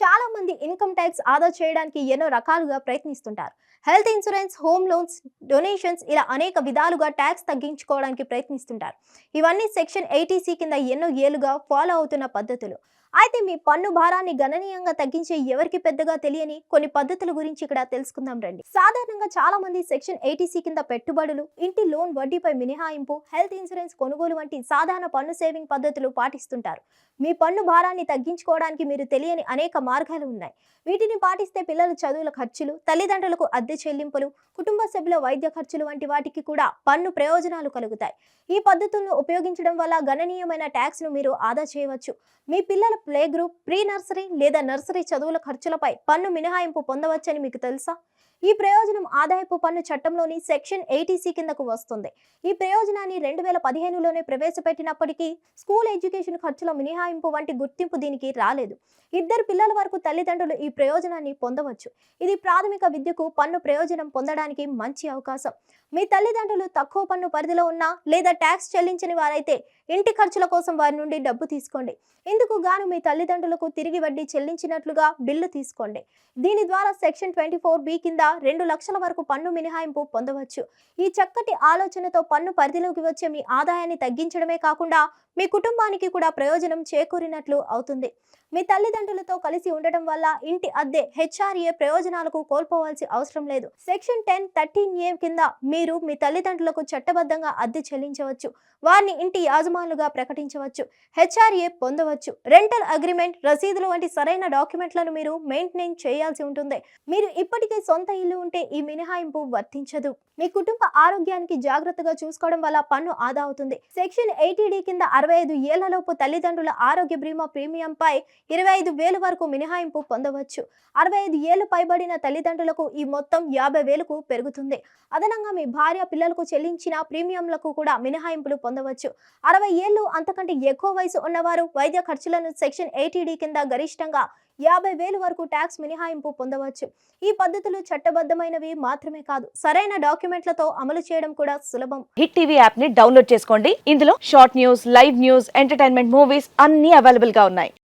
చాలా మంది income tax ఆదా చేయడానికి ఎన్నో రకాలుగా ప్రయత్నిస్తుంటారు. Health insurance home loans donations ఇలా అనేక విధాలుగా ట్యాక్స్ తగ్గించుకోవడానికి ప్రయత్నిస్తుంటారు. ఇవన్నీ సెక్షన్ ఎయిటీసీ కింద ఎన్నో ఏళ్ళుగా ఫాలో అవుతున్న పద్ధతులు. అయితే మీ పన్ను భారాన్ని గణనీయంగా తగ్గించే ఎవరికి పెద్దగా తెలియని కొన్ని పద్ధతుల గురించి ఇక్కడ తెలుసుకుందాం రండి. సాధారణంగా చాలా మంది సెక్షన్ ఎయిటీసీ కింద పెట్టుబడులు ఇంటి లోన్ వడ్డీపై మినహాయింపు హెల్త్ ఇన్సూరెన్స్ కొనుగోలు వంటి సాధారణ పన్ను సేవింగ్ పద్ధతులు పాటిస్తుంటారు. మీ పన్ను భారాన్ని తగ్గించుకోవడానికి మీరు తెలియని అనేక మార్గాలు ఉన్నాయి. వీటిని పాటిస్తే పిల్లల చదువుల ఖర్చులు తల్లిదండ్రులకు అద్దె చెల్లింపులు కుటుంబ సభ్యుల వైద్య ఖర్చులు వంటి వాటికి కూడా పన్ను ప్రయోజనాలు కలుగుతాయి. ఈ పద్ధతులను ఉపయోగించడం వల్ల గణనీయమైన ట్యాక్స్ను మీరు ఆదా చేయవచ్చు. మీ పిల్లల ప్లే గ్రూప్ ప్రీ నర్సరీ లేదా నర్సరీ చదువుల ఖర్చులపై పన్ను మినహాయింపు పొందవచ్చని మీకు తెలుసా? ఈ ప్రయోజనం ఆదాయపు పన్ను చట్టంలోని సెక్షన్ ఎయిటీసీ కిందకు వస్తుంది. ఈ ప్రయోజనాన్ని రెండు వేల పదిహేనులోనే ప్రవేశపెట్టినప్పటికీ స్కూల్ ఎడ్యుకేషన్ ఖర్చుల మినహాయింపు వంటి గుర్తింపు దీనికి రాలేదు. ఇద్దరు పిల్లల వరకు తల్లిదండ్రులు ఈ ప్రయోజనాన్ని పొందవచ్చు. ఇది ప్రాథమిక విద్యకు పన్ను ప్రయోజనం పొందడానికి మంచి అవకాశం. మీ తల్లిదండ్రులు తక్కువ పన్ను పరిధిలో ఉన్నా లేదా ట్యాక్స్ చెల్లించని వారైతే ఇంటి ఖర్చుల కోసం వారి నుండి డబ్బు తీసుకోండి. ఇందుకు గాను మీ తల్లిదండ్రులకు తిరిగి వడ్డీ చెల్లించినట్లుగా బిల్లు తీసుకోండి. దీని ద్వారా సెక్షన్ ట్వంటీ ఫోర్ బి కింద రెండు లక్షల వరకు పన్ను మినహాయింపు పొందవచ్చు. ఈ చక్కటి ఆలోచనతో పన్ను పరిధిలోకి వచ్చే మీ ఆదాయాన్ని తగ్గించడమే కాకుండా మీ కుటుంబానికి కూడా ప్రయోజనం చేకూరినట్లు అవుతుంది. మీ తల్లిదండ్రులతో కలిసి ఉండటం వల్ల ఇంటి అద్దె హెచ్ఆర్ఏ ప్రయోజనాలకు కోల్పోవాల్సి అవసరం లేదు. సెక్షన్ టెన్ థర్టీన్ ఏ కింద మీరు మీ తల్లిదండ్రులకు చట్టబద్ధంగా అద్దె చెల్లించవచ్చు. వారిని ఇంటి యాజమానులుగా ప్రకటించవచ్చు. హెచ్ఆర్ఏ పొందవచ్చు. రెంటల్ అగ్రిమెంట్ రసీదులు వంటి సరైన డాక్యుమెంట్లను మీరు మెయింటైన్ చేయాల్సి ఉంటుంది. మీరు ఇప్పటికే సొంత ఇల్లు ఉంటే ఈ మినహాయింపు వర్తించదు. మీ కుటుంబ ఆరోగ్యానికి జాగ్రత్తగా చూసుకోవడం వల్ల పన్ను ఆదా అవుతుంది. సెక్షన్ ఎయిటీడీ కింద అరవై ఐదు ఏళ్ళలోపు తల్లిదండ్రుల ఆరోగ్య బీమా ప్రీమియంపై ఇరవై ఐదు వేలు వరకు మినహాయింపు పొందవచ్చు. అరవై ఐదు ఏళ్ళు పైబడిన తల్లిదండ్రులకు ఈ మొత్తం యాభై వేలకు పెరుగుతుంది. అదనంగా మీ భార్య పిల్లలకు చెల్లించిన ప్రీమియంలకు కూడా మినహాయింపులు పొందవచ్చు. అరవై ఏళ్ళు అంతకంటే ఎక్కువ వయసు ఉన్నవారు వైద్య ఖర్చులను సెక్షన్ ఎయిటీడీ కింద గరిష్టంగా యాభై వేలు వరకు ట్యాక్స్ మినహాయింపు పొందవచ్చు. ఈ పద్ధతులు చట్టబద్ధమైనవి మాత్రమే కాదు సరైన డాక్యుమెంట్లతో అమలు చేయడం కూడా సులభం. హిట్ టీవీ యాప్ని డౌన్లోడ్ చేసుకోండి. ఇందులో short news live news entertainment movies అన్ని అవైలబుల్గా ఉన్నాయి.